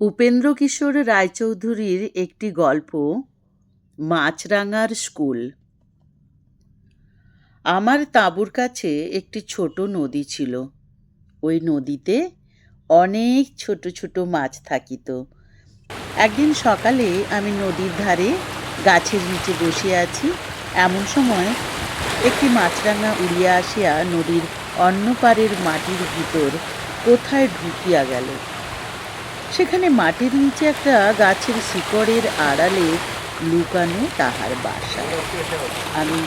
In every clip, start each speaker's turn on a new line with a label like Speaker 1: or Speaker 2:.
Speaker 1: উপেন্দ্রকিশোর রায়চৌধুরীর একটি গল্প, মাছরাঙার স্কুল। আমার তাঁবুর কাছে একটি ছোট নদী ছিল। ওই নদীতে অনেক ছোট ছোট মাছ থাকিত। একদিন সকালে আমি নদীর ধারে গাছের নিচে বসে আছি। এমন সময় একটি মাছরাঙা উড়িয়া আসিয়া নদীর অন্য পারের মাটির ভিতর কোথায় ঢুকিয়া গেল। সেখানে মাটির নিচে একটা গাছের শিকড়ের আড়ালে লুকানো তাহার বাসা। আমি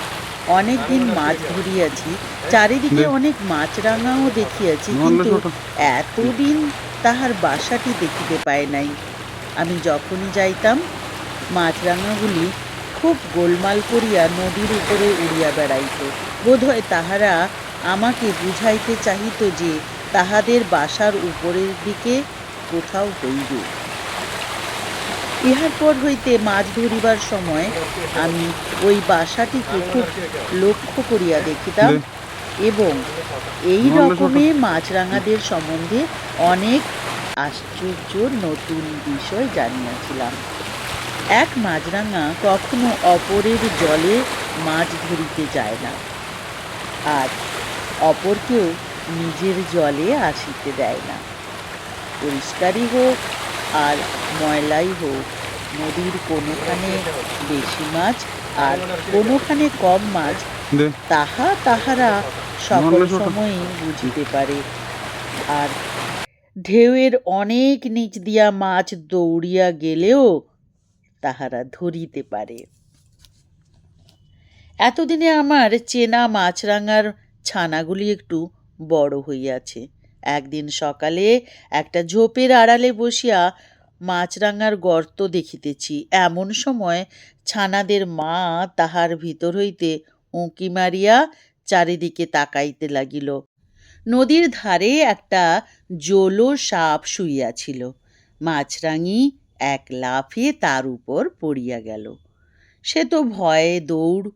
Speaker 1: অনেক দিন মাছ ধরিয়াছি চারিদিকে অনেক মাছরাঙাও দেখিয়াছি কিন্তু এতদিন তাহার বাসাটি দেখিতে পাই নাই। আমি যখনই যাইতাম মাছরাঙাগুলি খুব গোলমাল করিয়া নদীর উপরে উড়িয়া বেড়াইত। বোধহয় তাহারা আমাকে বুঝাইতে চাহিত যে তাহাদের বাসার উপরের দিকে কোথাও হইবে। ইহার পর হইতে মাছ ধরিবার সময় আমি ওই বাসাটিকে খুব লক্ষ্য করিয়া দেখিতাম এবং এই রকমে মাছরাঙাদের সম্বন্ধে অনেক আশ্চর্য নতুন বিষয় জানিয়াছিলাম। এক মাছরাঙা কখনো অপরের জলে মাছ ধরিতে যায় না। আর অপরকেও নিজের জলে আসিতে দেয় না। পরিষ্কারই হোক আর ময়লাই হোক। নদীর কোনোখানে বেশি মাছ আর কোনোখানে কম মাছ তাহা তাহারা সকল সময়ই বুঝিতে পারে। আর ঢেউয়ের অনেক নিচ দিয়া মাছ দৌড়িয়া গেলেও তাহারা ধরিতে পারে। এতদিনে আমার চেনা মাছরাঙার ছানাগুলি একটু বড় হইয়াছে। একদিন সকালে একটা ঝোপের আড়ালে বসিয়া মাছরাঙার গর্ত দেখিতেছি। এমন সময় ছানাদের মা তাহার ভিতর হইতে উঁকি মারিয়া চারিদিকে তাকাইতে লাগিল। নদীর ধারে একটা জোলো সাপ শুইয়াছিল। মাছরাঙি এক লাফে তার উপর পড়িয়া গেল। সে তো ভয়ে দৌড়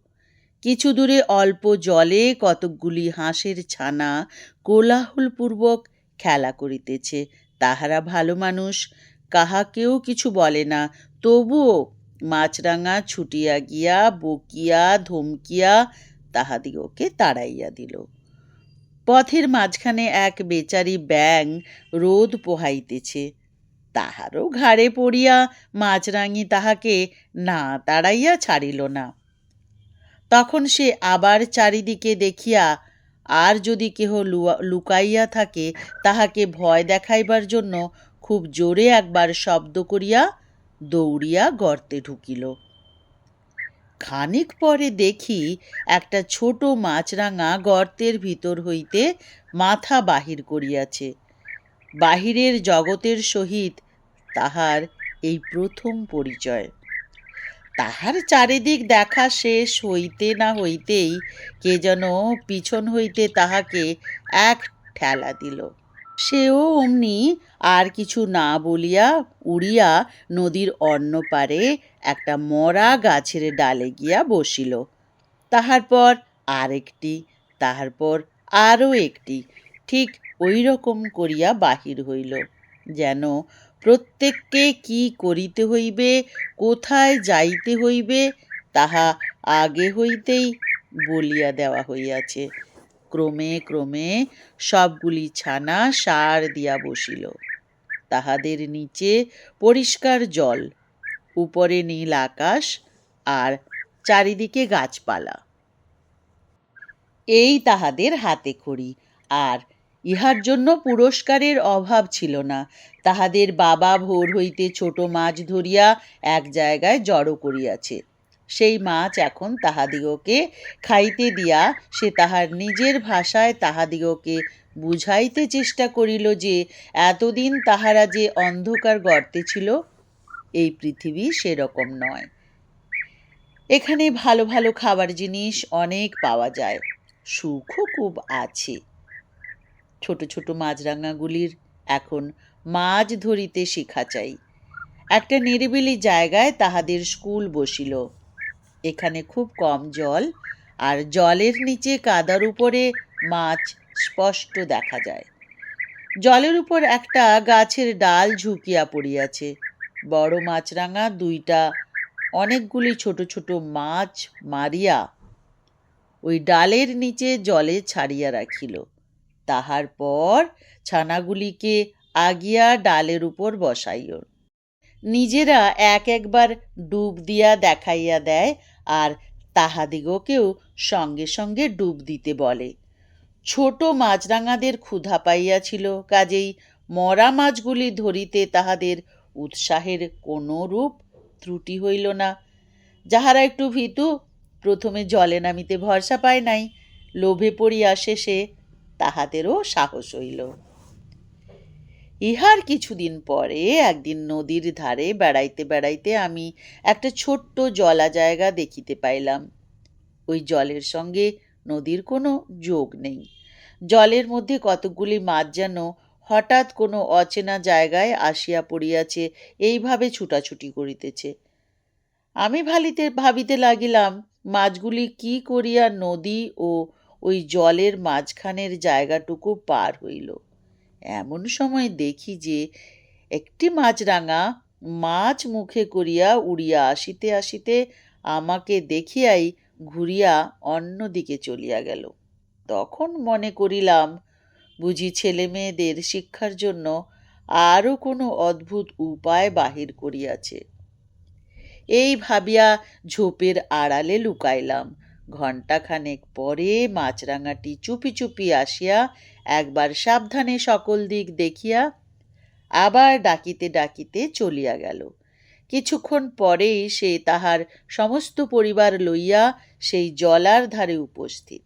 Speaker 1: কিছু দূরে অল্প জলে কতকগুলি হাঁসের ছানা কোলাহলপূর্বক খেলা করিতেছে। তাহারা ভালো মানুষ, কাহাকেও কিছু বলে না। তবুও মাছরাঙা ছুটিয়া গিয়া, বকিয়া, ধমকিয়া তাহাদিগকে তাড়াইয়া দিল। পথের মাঝখানে এক বেচারি ব্যাং রোদ পোহাইতেছে। তাহারও ঘাড়ে পড়িয়া মাছরাঙি তাহাকে না তাড়াইয়া ছাড়িল না। তখন সে আবার চারিদিকে দেখিয়া, আর যদি কেহ লুকাইয়া থাকে, তাহাকে ভয় দেখাইবার জন্য খুব জোরে একবার শব্দ করিয়া দৌড়িয়া গর্তে ঢুকিল। খানিক পরে দেখি একটা ছোট মাছরাঙা গর্তের ভিতর হইতে মাথা বাহির করিয়াছে। বাহিরের জগতের সহিত তাহার এই প্রথম পরিচয়। তাহার চারিদিক দেখা শেষ হইতে না হইতেই কে যেন পিছন হইতে তাহাকে এক ঠেলা দিল। সেও অমনি আর কিছু না বলিয়া উড়িয়া নদীর অন্য পারে একটা মরা গাছের ডালে গিয়া বসিল। তাহার পর আরেকটি, তাহার পর আরও একটি, ঠিক ওই রকম করিয়া বাহির হইল, যেন প্রত্যেককে কি করিতে হইবে, কোথায় যাইতে হইবে, তাহা আগে হইতেই বলিয়া দেওয়া হইয়াছে। ক্রমে ক্রমে সবগুলি ছানা সার দিয়া বসিল। তাহাদের নিচে পরিষ্কার জল, উপরে নীল আকাশ আর চারিদিকে গাছপালা। এই তাহাদের হাতে খড়ি আর ইহার জন্য পুরস্কারের অভাব ছিল না। তাহাদের বাবা ভোর হইতে ছোট মাছ ধরিয়া এক জায়গায় জড়ো করিয়াছে। সেই মাছ এখন তাহাদিগকে খাইতে দিয়া সে তাহার নিজের ভাষায় তাহাদিগকে বুঝাইতে চেষ্টা করিল যে, এতদিন তাহারা যে অন্ধকার গর্তে ছিল, এই পৃথিবী সেরকম নয়। এখানে ভালো ভালো খাবার জিনিস অনেক পাওয়া যায়। সুখও খুব আছে। ছোট ছোট মাছরাঙাগুলির এখন মাছ ধরিতে শিখা চাই। একটা নিরিবিলি জায়গায় তাহাদের স্কুল বসিল। এখানে খুব কম জল আর জলের নিচে কাদার উপরে মাছ স্পষ্ট দেখা যায়। জলের উপর একটা গাছের ডাল ঝুঁকিয়া পড়িয়াছে। বড় মাছরাঙা দুইটা অনেকগুলি ছোট ছোট মাছ মারিয়া ওই ডালের নিচে জলে ছাড়িয়া রাখিল। তাহার পর ছানাগুলিকে আগিয়া ডালের উপর বসাইল নিজেরা এক একবার ডুব দিয়া দেখাইয়া দেয় আর তাহাদিগকেও সঙ্গে সঙ্গে ডুব দিতে বলে। ছোট মাছরাঙাদের ক্ষুধা পাইয়াছিল, কাজেই মরা মাছগুলি ধরিতে তাহাদের উৎসাহের কোনো রূপ ত্রুটি হইল না। যাহারা একটু ভীতু, প্রথমে জলে নামিতে ভরসা পায় নাই, লোভে পড়িয়া শেষে তাহাদেরও সাহস হইল। ইহার কিছুদিন পরে একদিন নদীর ধারে বেড়াইতে বেড়াইতে আমি একটা ছোট্ট জলা জায়গা দেখিতে পাইলাম। ওই জলের সঙ্গে নদীর কোনো যোগ নেই। জলের মধ্যে কতকগুলি মাছ যেন হঠাৎ কোনো অচেনা জায়গায় আসিয়া পড়িয়াছে, এইভাবে ছুটাছুটি করিতেছে। আমি ভালিতে, ভাবিতে লাগিলাম, মাছগুলি কি করিয়া নদী ও ওই জলের মাঝখানের জায়গাটুকু পার হইল। এমন সময় দেখি যে একটি মাছরাঙা মাছ মুখে করিয়া উড়িয়া আসিতে আসিতে আমাকে দেখিয়াই ঘুরিয়া অন্যদিকে চলিয়া গেল। তখন মনে করিলাম, বুঝি ছেলে মেয়েদের শিক্ষার জন্য আরও কোনো অদ্ভুত উপায় বাহির করিয়াছে। এই ভাবিয়া ঝোপের আড়ালে লুকাইলাম। ঘণ্টাখানেক পরে মাছরাঙাটি চুপি চুপি আসিয়া একবার সাবধানে সকল দিক দেখিয়া আবার ডাকিতে ডাকিতে চলিয়া গেল। কিছুক্ষণ পরেই সে তাহার সমস্ত পরিবার লইয়া সেই জলার ধারে উপস্থিত।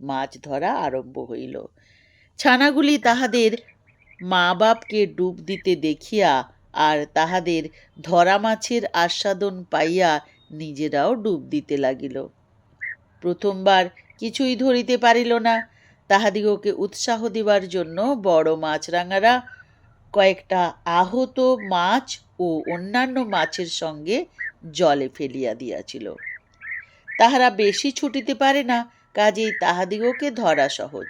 Speaker 1: মাছ ধরা আরম্ভ হইল। ছানাগুলি তাহাদের মা বাপকে ডুব দিতে দেখিয়া আর তাহাদের ধরা মাছের আস্বাদন পাইয়া নিজেরাও ডুব দিতে লাগিল। প্রথমবার কিছুই ধরিতে পারিল না। তাহাদিগকে উৎসাহ দিবার জন্য বড় মাছরাঙারা কয়েকটা আহত মাছ ও অন্যান্য মাছের সঙ্গে জলে ফেলিয়া দিয়াছিল। তাহারা বেশি ছুটিতে পারে না, কাজেই তাহাদিগকে ধরা সহজ।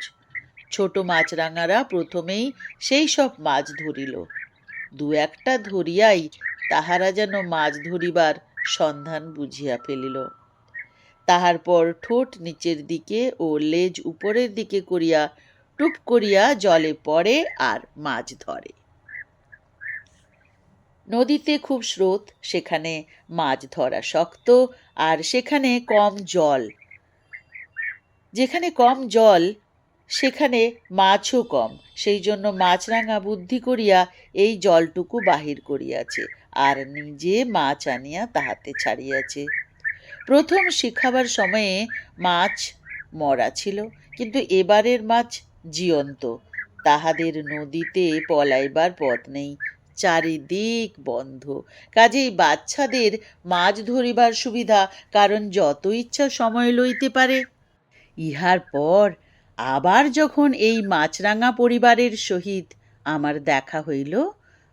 Speaker 1: ছোট মাছরাঙারা প্রথমেই সেই সব মাছ ধরিল। দু একটা ধরিয়াই তাহারা যেন মাছ ধরিবার সন্ধান বুঝিয়া ফেলিল। তাহার পর ঠোঁট নিচের দিকে ও লেজ উপরের দিকে করিয়া টুপ করিয়া জলে পড়ে আর মাছ ধরে। নদীতে খুব স্রোত, সেখানে মাছ ধরা শক্ত আর সেখানে কম জল। যেখানে কম জল, সেখানে মাছও কম। সেই জন্য মাছরাঙা বুদ্ধি করিয়া এই জলটুকু বাহির করিয়াছে আর নিজে মাছ আনিয়া তাহাতে ছাড়িয়াছে। প্রথম শিখাবার সময়ে মাছ মরা ছিল, কিন্তু এবারের মাছ জীবন্ত। তাহাদের নদীতে পলাইবার পথ নেই, চারিদিক বন্ধ। কাজেই বাচ্চাদের মাছ ধরিবার সুবিধা, কারণ যত ইচ্ছা সময় লইতে পারে। ইহার পর আবার যখন এই মাছরাঙা পরিবারের সহিত আমার দেখা হইল,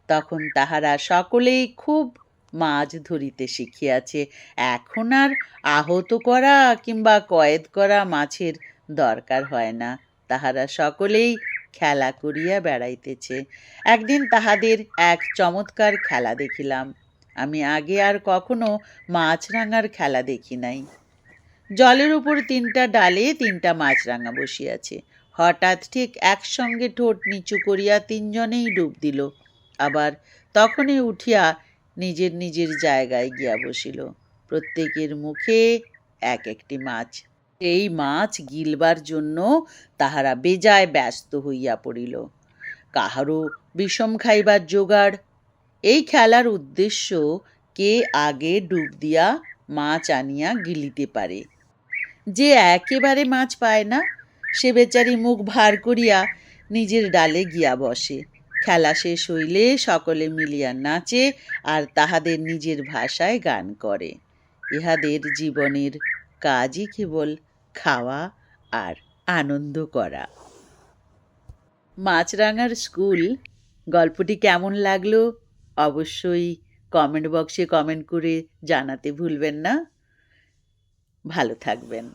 Speaker 1: তখন তাহারা সকলেই খুব মাছ ধরিতে শিখিয়াছে। এখন আর আহত করা কিংবা কয়েদ করা মাছের দরকার হয় না। তাহারা সকলেই খেলা করিয়া বেড়াইতেছে। একদিন তাহাদের এক চমৎকার খেলা দেখিলাম। আমি আগে আর কখনো মাছরাঙার খেলা দেখি নাই। জলের উপর তিনটা ডালে তিনটা মাছরাঙা বসিয়াছে। হঠাৎ ঠিক একসঙ্গে ঠোঁট নিচু করিয়া তিনজনেই ডুব দিল। আবার তখনই উঠিয়া নিজের নিজের জায়গায় গিয়া বসিল। প্রত্যেকের মুখে এক একটি মাছ। এই মাছ গিলবার জন্য তাহারা বেজায় ব্যস্ত হইয়া পড়িল। কাহারও বিষম খাইবার জোগাড়? এই খেলার উদ্দেশ্য কে আগে ডুব দিয়া মাছ আনিয়া গিলিতে পারে? যে একেবারে মাছ পায় না, সে বেচারি মুখ ভার করিয়া নিজের ডালে গিয়া বসে। খেলা শেষ হইলে সকলে মিলিয়া নাচে আর তাহাদের নিজের ভাষায় গান করে। ইহাদের জীবনের কাজই কেবল খাওয়া আর আনন্দ করা। মাছরাঙার স্কুল, গল্পটি কেমন লাগল অবশ্যই কমেন্ট বক্সে কমেন্ট করে জানাতে ভুলবেন না। ভালো থাকবেন।